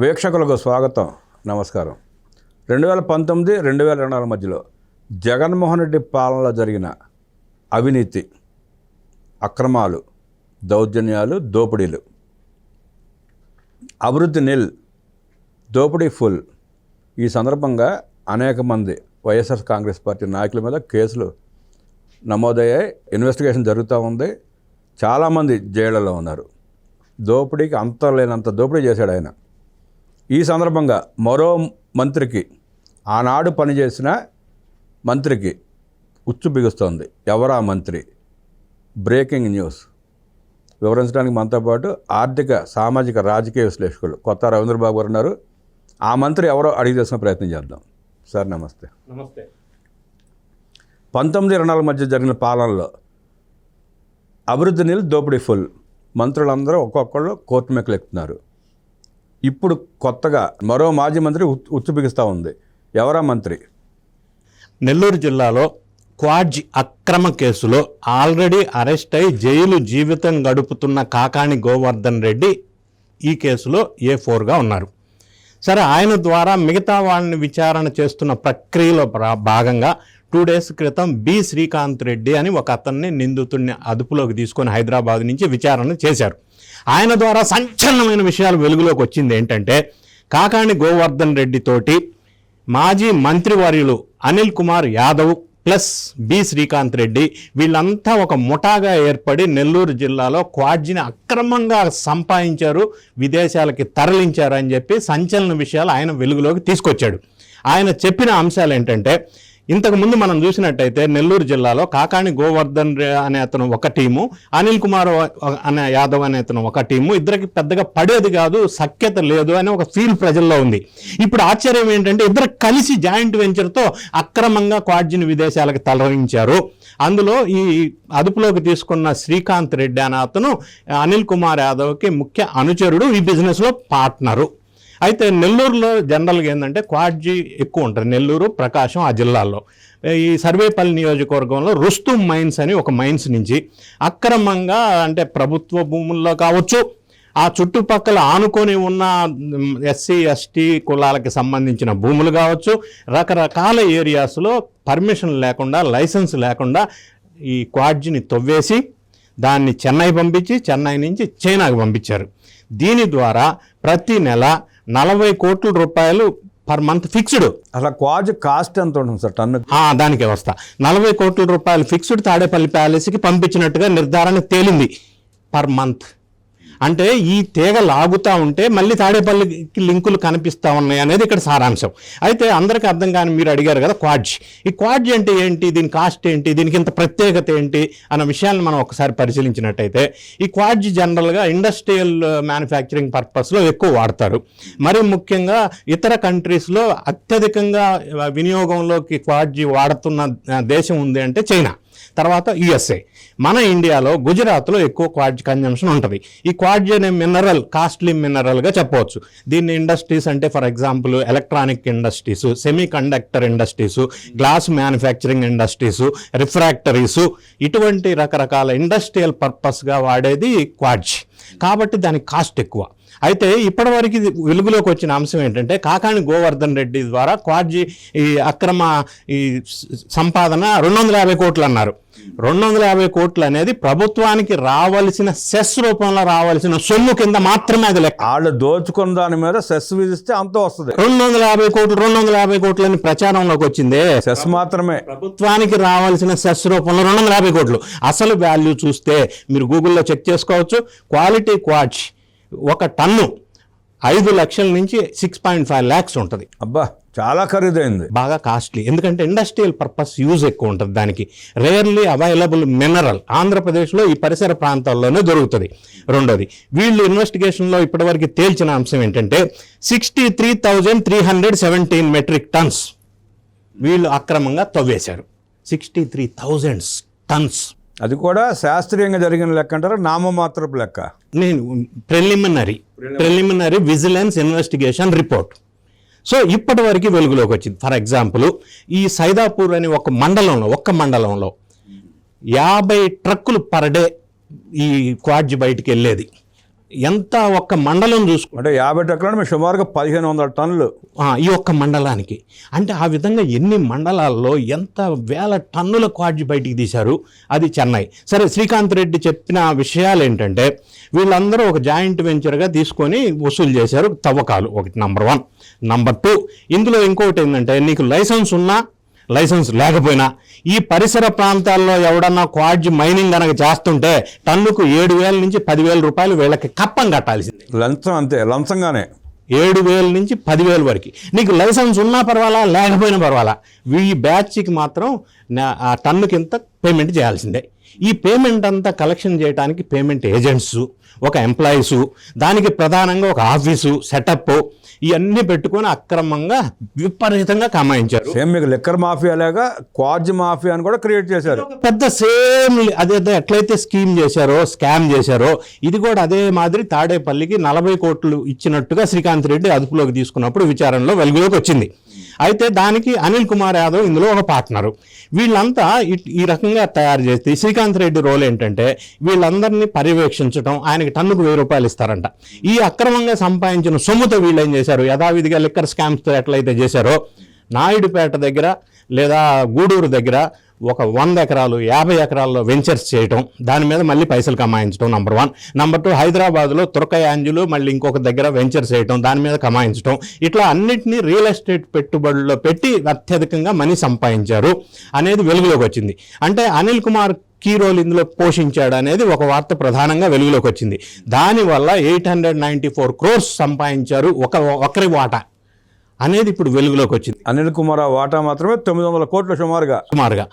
వీక్షకులకు స్వాగతం. నమస్కారం. రెండు వేల పంతొమ్మిది రెండు వేల ఇరవై నాలుగు మధ్యలో జగన్మోహన్ రెడ్డి పాలనలో జరిగిన అవినీతి అక్రమాలు దౌర్జన్యాలు దోపిడీలు. అభివృద్ధి నిల్ దోపిడీ ఫుల్. ఈ సందర్భంగా అనేక మంది వైఎస్ఆర్ కాంగ్రెస్ పార్టీ నాయకుల మీద కేసులు నమోదయ్యాయి. ఇన్వెస్టిగేషన్ జరుగుతూ ఉంది. చాలామంది జైళ్ళలో ఉన్నారు. దోపిడీకి అంత లేనంత దోపిడీ చేశాడు ఆయన. ఈ సందర్భంగా మరో మంత్రికి ఆనాడు పనిచేసిన మంత్రికి ఉచ్చు బిగుస్తోంది. ఎవరా మంత్రి? Breaking news. వివరించడానికి మనతో పాటు ఆర్థిక సామాజిక రాజకీయ విశ్లేషకులు కొత్త రవీంద్రబాబు గారు ఉన్నారు. ఆ మంత్రి ఎవరో అడిగి తెలుసుకునే ప్రయత్నం చేద్దాం. సార్ నమస్తే. నమస్తే. పంతొమ్మిది ఇరవై నాలుగు మధ్య జరిగిన పాలనలో అభివృద్ధి నీళ్ళు దోపిడీ ఫుల్. మంత్రులందరూ ఒక్కొక్కళ్ళు కోర్టు మెక్కలు ఎక్కుతున్నారు. ఇప్పుడు కొత్తగా మరో మాజీ మంత్రి ఉచ్- ఉంది. ఎవరా మంత్రి? నెల్లూరు జిల్లాలో క్వాడ్జ్ అక్రమ కేసులో ఆల్రెడీ అరెస్ట్ అయి జైలు జీవితం గడుపుతున్న కాకాణి గోవర్ధన్ రెడ్డి ఈ కేసులో ఏ ఫోర్గా ఉన్నారు. సరే ఆయన ద్వారా మిగతా వాళ్ళని విచారణ చేస్తున్న ప్రక్రియలో భాగంగా టూ డేస్ క్రితం బి శ్రీకాంత్ రెడ్డి అని ఒక అతన్ని నిందితుడిని అదుపులోకి తీసుకొని హైదరాబాద్ నుంచి విచారణ చేశారు. ఆయన ద్వారా సంచలనమైన విషయాలు వెలుగులోకి వచ్చింది ఏంటంటే కాకాణి గోవర్ధన్ రెడ్డి తోటి మాజీ మంత్రివర్యులు అనిల్ కుమార్ యాదవ్ ప్లస్ బి శ్రీకాంత్ రెడ్డి వీళ్ళంతా ఒక ముఠాగా ఏర్పడి నెల్లూరు జిల్లాలో క్వాడ్జిని అక్రమంగా సంపాదించారు విదేశాలకి తరలించారు అని చెప్పి సంచలన విషయాలు ఆయన వెలుగులోకి తీసుకొచ్చాడు. ఆయన చెప్పిన అంశాలు ఏంటంటే ఇంతకుముందు మనం చూసినట్టయితే నెల్లూరు జిల్లాలో కాకాణి గోవర్ధన్ అనే అతను ఒక టీము అనిల్ కుమార్ అనే యాదవ్ అనే అతను ఒక టీము. ఇద్దరికి పెద్దగా పడేది కాదు సఖ్యత లేదు అని ఒక ఫీల్ ప్రజల్లో ఉంది. ఇప్పుడు ఆశ్చర్యం ఏంటంటే ఇద్దరు కలిసి జాయింట్ వెంచర్తో అక్రమంగా క్వాడ్జిని విదేశాలకు తరలించారు. అందులో ఈ అదుపులోకి తీసుకున్న శ్రీకాంత్ రెడ్డి అనే అతను అనిల్ కుమార్ యాదవ్కి ముఖ్య అనుచరుడు ఈ బిజినెస్లో పార్ట్నరు. అయితే నెల్లూరులో జనరల్గా ఏంటంటే క్వాడ్జీ ఎక్కువ ఉంటుంది నెల్లూరు ప్రకాశం ఆ జిల్లాల్లో. ఈ సర్వేపల్లి నియోజకవర్గంలో రుస్తుం మైన్స్ అని ఒక మైన్స్ నుంచి అక్రమంగా అంటే ప్రభుత్వ భూముల్లో కావచ్చు ఆ చుట్టుపక్కల ఆనుకొని ఉన్న ఎస్సీ ఎస్టీ కులాలకి సంబంధించిన భూములు కావచ్చు రకరకాల ఏరియాస్లో పర్మిషన్ లేకుండా లైసెన్స్ లేకుండా ఈ క్వాడ్జిని తవ్వేసి దాన్ని చెన్నై పంపించి చెన్నై నుంచి చైనాకు పంపించారు. దీని ద్వారా ప్రతి నెల నలభై కోట్ల రూపాయలు పర్ మంత్ ఫిక్స్డ్. అసలు క్వాజ్ కాస్ట్ ఎంత ఉంటుంది సార్? టన్ను ఆ, దానికే వస్తా. నలభై కోట్ల రూపాయలు ఫిక్స్డ్ తాడేపల్లి ప్యాలెస్కి పంపించినట్టుగా నిర్ధారణ తేలింది. Per month. అంటే ఈ తీగ లాగుతూ ఉంటే మళ్ళీ తాడేపల్లికి లింకులు కనిపిస్తూ ఉన్నాయి అనేది ఇక్కడ సారాంశం. అయితే అందరికీ అర్థం కాని మీరు అడిగారు కదా క్వాడ్జ్. ఈ క్వాడ్జ్ అంటే ఏంటి? దీని కాస్ట్ ఏంటి? దీనికి ఇంత ప్రత్యేకత ఏంటి? అన్న విషయాన్ని మనం ఒకసారి పరిశీలించినట్టయితే ఈ క్వాడ్జ్ జనరల్గా ఇండస్ట్రియల్ మ్యానుఫ్యాక్చరింగ్ పర్పస్లో ఎక్కువ వాడతారు. మరి ముఖ్యంగా ఇతర కంట్రీస్లో అత్యధికంగా వినియోగంలోకి క్వాడ్జీ వాడుతున్న దేశం ఉంది అంటే చైనా. తర్వాత యుఎస్ఏ మన ఇండియాలో గుజరాత్లో ఎక్కువ క్వాడ్జ్ కన్జంప్షన్ ఉంటుంది. ఈ క్వాడ్జ్ అనే మినరల్ కాస్ట్లీ మినరల్గా చెప్పవచ్చు. దీన్ని ఇండస్ట్రీస్ అంటే for example electronic industries semiconductor industries glass manufacturing industries refractories ఇటువంటి రకరకాల ఇండస్ట్రియల్ పర్పస్గా వాడేది క్వాడ్జ్ కాబట్టి దానికి కాస్ట్ ఎక్కువ. అయితే ఇప్పటివరకు ఇది వెలుగులోకి వచ్చిన అంశం ఏంటంటే కాకాని గోవర్ధన్ రెడ్డి ద్వారా క్వాడ్జీ ఈ అక్రమ ఈ సంపాదన రెండు వందల యాభై కోట్లు అన్నారు. రెండు వందల యాభై కోట్లు అనేది ప్రభుత్వానికి రావలసిన సెస్ రూపంలో రావాల్సిన సొమ్ము కింద మాత్రమే అది లెక్క. వాళ్ళు దోచుకున్న దాని మీద సెస్ విధిస్తే అంత వస్తుంది. రెండు వందల యాభై కోట్లు రెండు వందల యాభై కోట్లు అని ప్రచారంలోకి వచ్చిందే. సెస్ మాత్రమే. ప్రభుత్వానికి రావాల్సిన సెస్ రూపంలో రెండు వందల యాభై కోట్లు. అసలు వాల్యూ చూస్తే మీరు గూగుల్లో చెక్ చేసుకోవచ్చు. క్వాలిటీ క్వాచ్ ఒక టన్ను ఐదు లక్షల నుంచి సిక్స్ పాయింట్ ఫైవ్ ల్యాక్స్ ఉంటుంది. అబ్బా చాలా ఖరీదైంది. బాగా కాస్ట్లీ ఎందుకంటే ఇండస్ట్రియల్ పర్పస్ యూజ్ ఎక్కువ ఉంటుంది దానికి. రేర్లీ అవైలబుల్ మినరల్ ఆంధ్రప్రదేశ్లో ఈ పరిసర ప్రాంతాల్లోనే దొరుకుతుంది. రెండోది వీళ్ళు ఇన్వెస్టిగేషన్లో ఇప్పటివరకు తేల్చిన అంశం ఏంటంటే sixty three thousand three hundred seventeen metric tons వీళ్ళు అక్రమంగా తవ్వేశారు. సిక్స్టీ త్రీ థౌజండ్స్ టన్స్ అది కూడా శాస్త్రీయంగా జరిగిన లెక్క అంటారా? నామమాత్రపు లెక్క? నేను preliminary preliminary vigilance investigation report. So ఇప్పటి వరకు వెలుగులోకి వచ్చింది. ఫర్ ఎగ్జాంపుల్ ఈ సైదాపూర్ అనే ఒక మండలంలో ఒక్క మండలంలో యాభై ట్రక్కులు పర్ డే ఈ క్వాడ్జ్ బయటికి వెళ్ళేది. ఎంత ఒక్క మండలం చూసుకుంటే అంటే యాభై మేము సుమారుగా పదిహేను వందల టన్నులు. ఈ ఒక్క మండలానికి. అంటే ఆ విధంగా ఎన్ని మండలాల్లో ఎంత వేల టన్నుల క్వాడ్జి బయటికి తీశారు? అది చెన్నై. సరే శ్రీకాంత్ రెడ్డి చెప్పిన విషయాలు ఏంటంటే వీళ్ళందరూ ఒక జాయింట్ వెంచర్గా తీసుకొని వసూలు చేశారు తవ్వకాలు. ఒకటి నంబర్ వన్. నంబర్ టూ ఇందులో ఇంకొకటి ఏంటంటే నీకు లైసెన్స్ ఉన్నా లైసెన్స్ లేకపోయినా ఈ పరిసర ప్రాంతాల్లో ఎవడన్నా క్వాడ్జ్ మైనింగ్ కనుక చేస్తుంటే టన్నుకు ఏడు వేల నుంచి పదివేల రూపాయలు వీళ్ళకి కప్పం కట్టాల్సిందే. లంచం అంతే లంచంగానే. ఏడు వేల నుంచి పదివేల వరకు. నీకు లైసెన్స్ ఉన్నా పర్వాలా లేకపోయినా పర్వాలా. ఈ బ్యాచ్కి మాత్రం నా- ఆ టన్నుకి ఇంత పేమెంట్ చేయాల్సిందే. ఈ పేమెంట్ అంతా కలెక్షన్ చేయడానికి పేమెంట్ ఏజెంట్స్ ఒక ఎంప్లాయీసు దానికి ప్రధానంగా ఒక ఆఫీసు సెటప్ ఇవన్నీ పెట్టుకొని అక్రమంగా విపరీతంగా కమాయించారు. సేమ్ మీకు లిక్కర్ మాఫియా లాగా క్వాడ్జ్ మాఫియా అని కూడా క్రియేట్ చేశారు. పెద్ద సేమ్ అదే అదే ఎట్లయితే స్కీమ్ చేశారో స్కామ్ చేశారో ఇది కూడా అదే మాదిరి తాడేపల్లికి నలభై కోట్లు ఇచ్చినట్టుగా శ్రీకాంత్ రెడ్డి అదుపులోకి తీసుకున్నప్పుడు విచారణలో వెలుగులోకి వచ్చింది. అయితే దానికి అనిల్ కుమార్ యాదవ్ ఇందులో ఒక పార్ట్నరు. వీళ్ళంతా ఈ రకంగా తయారు చేస్తే శ్రీకాంత్ రెడ్డి రోల్ ఏంటంటే వీళ్ళందరినీ పర్యవేక్షించడం ఆయనకి టన్నుకు వెయ్యి రూపాయలు ఇస్తారంట. ఈ అక్రమంగా సంపాదించిన సొమ్ముతో వీళ్ళు ఏం చేశారు? యథావిధిగా లిక్కర్ స్కామ్స్తో ఎట్లయితే చేశారో నాయుడుపేట దగ్గర లేదా గూడూరు దగ్గర ఒక వంద ఎకరాలు యాభై ఎకరాల్లో వెంచర్స్ చేయటం దాని మీద మళ్ళీ పైసలు కమాయించడం నంబర్ వన్ నంబర్ టూ హైదరాబాద్లో తురకయాంజులు మళ్ళీ ఇంకొక దగ్గర వెంచర్స్ చేయటం దాని మీద కమాయించడం ఇట్లా అన్నిటినీ రియల్ ఎస్టేట్ పెట్టుబడుల్లో పెట్టి అత్యధికంగా మనీ సంపాదించారు అనేది వెలుగులోకి వచ్చింది. అంటే అనిల్ కుమార్ కీ రోల్ ఇందులో పోషించాడు అనేది ఒక వార్త ప్రధానంగా వెలుగులోకి వచ్చింది. దానివల్ల eight hundred ninety four crores సంపాదించారు ఒక ఒకరి వాటా అనేది ఇప్పుడు వెలుగులోకి వచ్చింది. అనిల్ కుమార్ వాటా మాత్రమే తొమ్మిది వందల కోట్ల సుమారుగా. సుమారుగా.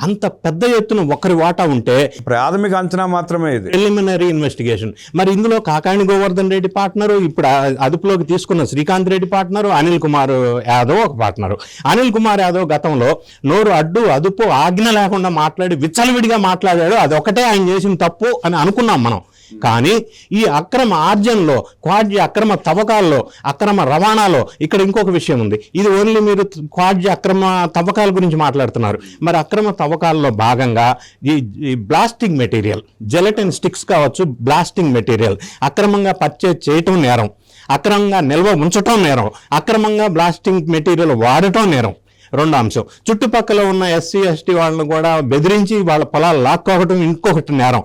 అంత పెద్ద ఎత్తున ఒకరి వాటా ఉంటే ప్రాథమిక అంచనా మాత్రమే ఇది. Preliminary investigation. మరి ఇందులో కాకాణి గోవర్ధన్ రెడ్డి పార్ట్నరు ఇప్పుడు అదుపులోకి తీసుకున్న శ్రీకాంత్ రెడ్డి పార్ట్నరు అనిల్ కుమార్ యాదవ్ ఒక పార్ట్నరు. అనిల్ కుమార్ యాదవ్ గతంలో నోరు అడ్డు అదుపు ఆజ్ఞ లేకుండా మాట్లాడి విచ్చలవిడిగా మాట్లాడాడు. అది ఒకటే ఆయన చేసిన తప్పు అని అనుకున్నాం మనం. కానీ ఈ అక్రమ ఆర్జనలో క్వాడ్జి అక్రమ తవ్వకాల్లో అక్రమ రవాణాలో ఇక్కడ ఇంకొక విషయం ఉంది. ఇది ఓన్లీ మీరు క్వాడ్జి అక్రమ తవ్వకాల గురించి మాట్లాడుతున్నారు. మరి అక్రమ తవ్వకాల్లో భాగంగా ఈ ఈ బ్లాస్టింగ్ మెటీరియల్ జెలటిన్ స్టిక్స్ కావచ్చు బ్లాస్టింగ్ మెటీరియల్ అక్రమంగా పర్చేజ్ చేయటం నేరం అక్రమంగా నిల్వ ఉంచటం నేరం అక్రమంగా బ్లాస్టింగ్ మెటీరియల్ వాడటం నేరం. రెండో అంశం చుట్టుపక్కల ఉన్న ఎస్సీ ఎస్టీ వాళ్ళని కూడా బెదిరించి వాళ్ళ పొలాలు లాక్కోవటం ఇంకొకటి నేరం.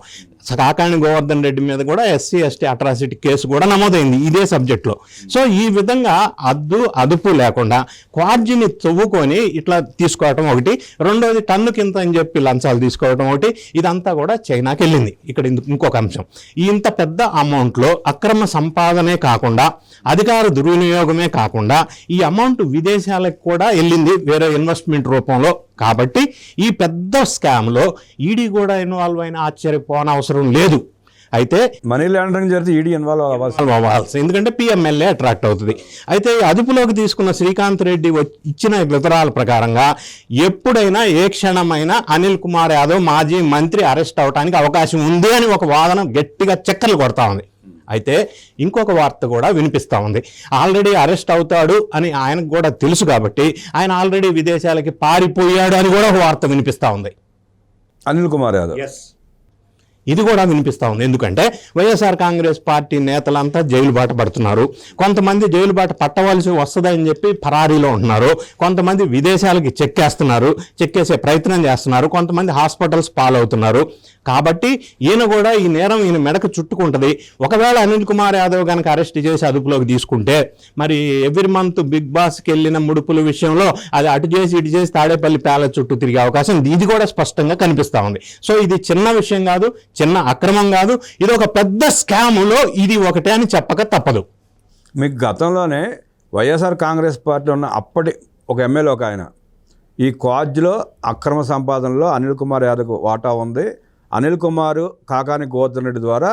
కాకాణి గోవర్ధన్ రెడ్డి మీద కూడా ఎస్సీ ఎస్టీ అట్రాసిటీ కేసు కూడా నమోదైంది ఇదే సబ్జెక్ట్లో సో ఈ విధంగా అద్దు అదుపు లేకుండా క్వార్జిని తవ్వుకొని ఇట్లా తీసుకోవటం ఒకటి. రెండోది టన్ను కింద అని చెప్పి లంచాలు తీసుకోవటం ఒకటి. ఇదంతా కూడా చైనాకి వెళ్ళింది. ఇక్కడ ఇంకొక అంశం. ఈ ఇంత పెద్ద అమౌంట్లో అక్రమ సంపాదనే కాకుండా అధికార దుర్వినియోగమే కాకుండా ఈ అమౌంట్ విదేశాలకు కూడా వెళ్ళింది. వేరే ఇన్వెస్ట్మెంట్ రూపంలో కాబట్టి ఈ పెద్ద స్కామ్లో ఈడీ కూడా ఇన్వాల్వ్ అయిన ఆశ్చర్యపోన అవసరం లేదు. అయితే మనీ లాండరింగ్ జరిగితే ఈడీ ఇన్వాల్వ్ అవ్వాల్సి ఇన్వాల్వ్ అవ్వాల్సి ఎందుకంటే పిఎంఎల్ఏ అట్రాక్ట్ అవుతుంది. అయితే అదుపులోకి తీసుకున్న శ్రీకాంత్ రెడ్డి ఇచ్చిన వివరాల ప్రకారంగా ఎప్పుడైనా ఏ క్షణమైనా అనిల్ కుమార్ యాదవ్ మాజీ మంత్రి అరెస్ట్ అవడానికి అవకాశం ఉంది అని ఒక వాదన గట్టిగా చక్కర్లు కొడతా ఉంది. అయితే ఇంకొక వార్త కూడా వినిపిస్తా ఉంది. ఆల్రెడీ అరెస్ట్ అవుతాడు అని ఆయనకు కూడా తెలుసు కాబట్టి ఆయన ఆల్రెడీ విదేశాలకి పారిపోయాడు అని కూడా ఒక వార్త వినిపిస్తా ఉంది. అనిల్ కుమార్ యాదవ్. ఇది కూడా వినిపిస్తా ఉంది. ఎందుకంటే వైఎస్ఆర్ కాంగ్రెస్ పార్టీ నేతలంతా జైలు బాట పడుతున్నారు. కొంతమంది జైలు బాట పట్టవలసి వస్తుందని చెప్పి పరారీలో ఉంటున్నారు. కొంతమంది విదేశాలకి చెక్కేస్తున్నారు. చెక్కేసే ప్రయత్నం చేస్తున్నారు. కొంతమంది హాస్పిటల్స్ పాలవుతున్నారు. కాబట్టి ఈయన కూడా ఈ నేరం ఈయన మెడకు చుట్టుకుంటది. ఒకవేళ అనిల్ కుమార్ యాదవ్ కనుక అరెస్ట్ చేసి అదుపులోకి తీసుకుంటే మరి ఎవ్రీ మంత్ బిగ్ బాస్కి వెళ్ళిన ముడుపుల విషయంలో అది అటు చేసి ఇటు చేసి తాడేపల్లి ప్యాలెస్ చుట్టూ తిరిగే అవకాశం ఉంది. ఇది కూడా స్పష్టంగా కనిపిస్తూ ఉంది. సో ఇది చిన్న విషయం కాదు చిన్న అక్రమం కాదు. ఇది ఒక పెద్ద స్కాములో ఇది ఒకటే అని చెప్పక తప్పదు. మీకు గతంలోనే వైఎస్ఆర్ కాంగ్రెస్ పార్టీ ఉన్న అప్పటి ఒక ఎమ్మెల్యే ఒక ఆయన. ఈ క్వాజ్లో అక్రమ సంపాదనలో అనిల్ కుమార్ యాదవ్ వాటా ఉంది. అనిల్ కుమార్ కాకాని గోవర్ధన్ రెడ్డి ద్వారా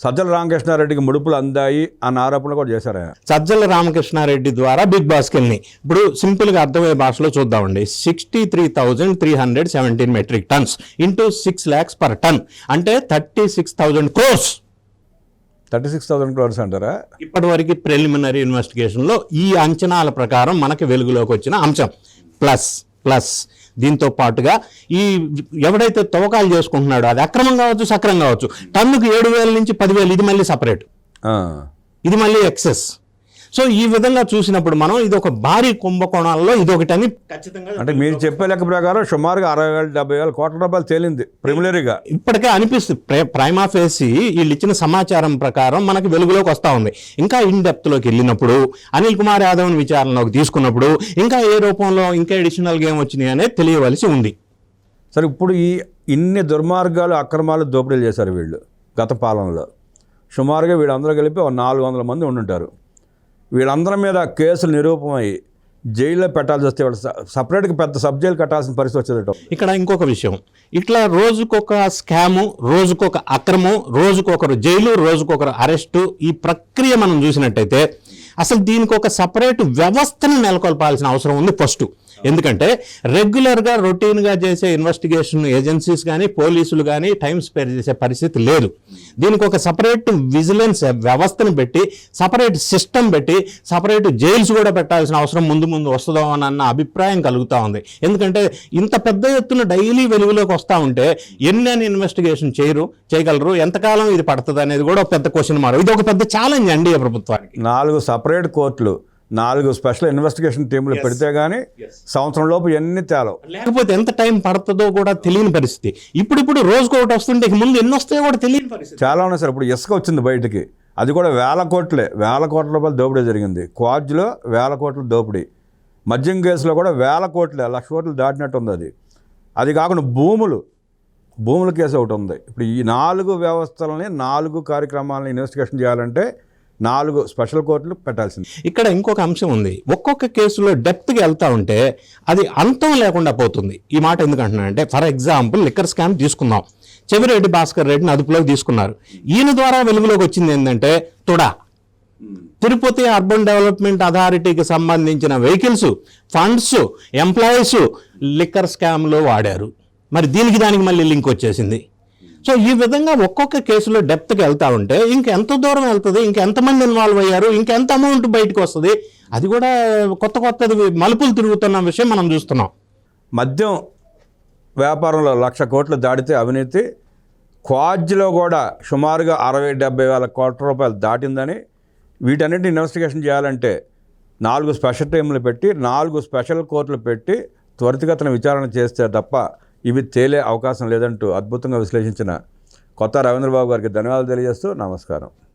సజ్జల రామకృష్ణారెడ్డికి ముడుపులు అందాయి అన్న ఆరోపణలు కూడా చేశారు సజ్జల రామకృష్ణారెడ్డి ద్వారా బిగ్ బాస్కి వెళ్ళి ఇప్పుడు సింపుల్గా అర్థమయ్యే భాషలో చూద్దామండి. Sixty three thousand three hundred seventeen metric tons into six lakhs per ton అంటే thirty six thousand crores thirty six thousand crores అంటారా? ఇప్పటివరకు ప్రిలిమినరీ ఇన్వెస్టిగేషన్లో ఈ అంచనాల ప్రకారం మనకి వెలుగులోకి వచ్చిన అంశం. ప్లస్ ప్లస్ దీంతో పాటుగా ఈ ఎవడైతే తవ్వకాలు చేసుకుంటున్నాడో అది అక్రమం కావచ్చు సక్రమం కావచ్చు టన్నుకు ఏడు వేల నుంచి పదివేలు ఇది మళ్ళీ సపరేట్. ఇది మళ్ళీ ఎక్సెస్ సో ఈ విధంగా చూసినప్పుడు మనం ఇది ఒక భారీ కుంభకోణాల్లో ఇది ఒకటి అని ఖచ్చితంగా అంటే మీరు చెప్పే లెక్క ప్రకారం సుమారుగా అరవై వేల డెబ్బై వేల కోట్ల రూపాయలు తేలింది ప్రిమిలరీగా. ఇప్పటికే అనిపిస్తుంది ప్ర- ప్రైమా ఫేసి వీళ్ళు ఇచ్చిన సమాచారం ప్రకారం మనకి వెలుగులోకి వస్తూ ఉంది. ఇంకా ఇన్ డెప్త్లోకి వెళ్ళినప్పుడు అనిల్ కుమార్ యాదవ్ని విచారణలోకి తీసుకున్నప్పుడు ఇంకా ఏ రూపంలో ఇంకా అడిషనల్ గేమ్ వచ్చినాయి అనేది తెలియవలసి ఉంది. సరే ఇప్పుడు ఈ ఇన్ని దుర్మార్గాలు అక్రమాలు దోపిడీలు చేశారు వీళ్ళు గత పాలనలో. సుమారుగా వీళ్ళందరూ కలిపి ఒక నాలుగు వందల మంది ఉండుంటారు. వీళ్ళందరి మీద కేసులు నిరూపమై జైల్లో పెట్టాల్సి వస్తే వాళ్ళు సపరేట్గా పెద్ద సబ్ జైలు కట్టాల్సిన పరిస్థితి వచ్చేదట. ఇక్కడ ఇంకొక విషయం. ఇట్లా రోజుకొక స్కాము రోజుకొక అక్రమం రోజుకొకరు జైలు రోజుకొకరు అరెస్టు ఈ ప్రక్రియ మనం చూసినట్టయితే అసలు దీనికి ఒక సపరేట్ వ్యవస్థను నెలకొల్పాల్సిన అవసరం ఉంది ఫస్ట్. ఎందుకంటే రెగ్యులర్గా రొటీన్గా చేసే ఇన్వెస్టిగేషన్ ఏజెన్సీస్ కానీ పోలీసులు కానీ టైం స్పేర్ చేసే పరిస్థితి లేదు. దీనికి ఒక సపరేట్ విజిలెన్స్ వ్యవస్థను పెట్టి సపరేట్ సిస్టమ్ పెట్టి సపరేట్ జైల్స్ కూడా పెట్టాల్సిన అవసరం ముందు ముందు వస్తుందో అని అన్న అభిప్రాయం కలుగుతూ ఉంది. ఎందుకంటే ఇంత పెద్ద ఎత్తున డైలీ వెలుగులోకి వస్తూ ఉంటే ఎన్ని అని ఇన్వెస్టిగేషన్ చేయరు చేయగలరు ఎంతకాలం ఇది పడుతుంది అనేది కూడా ఒక పెద్ద క్వశ్చన్ మార్క్ ఇది ఒక పెద్ద ఛాలెంజ్ అండి ప్రభుత్వానికి. నాలుగు సపరేట్ కోర్టులు నాలుగు స్పెషల్ ఇన్వెస్టిగేషన్ టీంలు పెడితే కానీ సంవత్సరం లోపు ఎన్ని తేలవు. లేకపోతే ఎంత టైం పడుతుందో కూడా తెలియని పరిస్థితి. ఇప్పుడిప్పుడు రోజుకు ఒకటి వస్తుంటే ముందు ఎన్ని వస్తాయో కూడా తెలియని పరిస్థితి. చాలా ఉన్నాయి సార్. ఇప్పుడు ఇసుక వచ్చింది బయటికి. అది కూడా వేల కోట్లే. వేల కోట్ల రూపాయలు దోపిడీ జరిగింది. క్వాడ్జ్లో వేల కోట్ల దోపిడీ. మద్యం కేసులో కూడా వేల కోట్లే. లక్ష కోట్లు దాటినట్టు ఉంది అది. అది కాకుండా భూములు. భూముల కేసు ఒకటి ఉంది. ఇప్పుడు ఈ నాలుగు వ్యవస్థలని నాలుగు కార్యక్రమాలను ఇన్వెస్టిగేషన్ చేయాలంటే నాలుగు స్పెషల్ కోర్టులు పెట్టాల్సింది. ఇక్కడ ఇంకొక అంశం ఉంది. ఒక్కొక్క కేసులో డెప్త్కి వెళ్తా ఉంటే అది అంతం లేకుండా పోతుంది. ఈ మాట ఎందుకంటున్నానంటే ఫర్ ఎగ్జాంపుల్ లిక్కర్ స్కామ్ తీసుకుందాం. చెవిరెడ్డి భాస్కర్ రెడ్డిని అదుపులోకి తీసుకున్నారు. ఈయన ద్వారా వెలుగులోకి వచ్చింది ఏంటంటే తుడా. తిరుపతి అర్బన్ డెవలప్మెంట్ అథారిటీకి సంబంధించిన వెహికల్స్ ఫండ్స్ ఎంప్లాయీస్ లిక్కర్ స్కామ్లో వాడారు. మరి దీనికి దానికి మళ్ళీ లింక్ వచ్చేసింది. సో ఈ విధంగా ఒక్కొక్క కేసులో డెప్త్కి వెళ్తా ఉంటే ఇంకెంత దూరం వెళ్తుంది? ఇంకెంతమంది ఇన్వాల్వ్ అయ్యారు? ఇంకెంత అమౌంట్ బయటకు వస్తుంది? అది కూడా కొత్త కొత్తది మలుపులు తిరుగుతున్న విషయం మనం చూస్తున్నాం. మద్యం వ్యాపారంలో లక్ష కోట్లు దాటితే అవినీతి క్వాడ్జ్లో కూడా సుమారుగా అరవై డెబ్బై వేల కోట్ల రూపాయలు దాటిందని వీటన్నిటిని ఇన్వెస్టిగేషన్ చేయాలంటే నాలుగు స్పెషల్ టీంలు పెట్టి నాలుగు స్పెషల్ కోర్టులు పెట్టి త్వరితగతిన విచారణ చేస్తే తప్ప ఇవి తేలే అవకాశం లేదంటూ అద్భుతంగా విశ్లేషించిన కొత్త రవీంద్రబాబు గారికి ధన్యవాదాలు తెలియజేస్తూ నమస్కారం.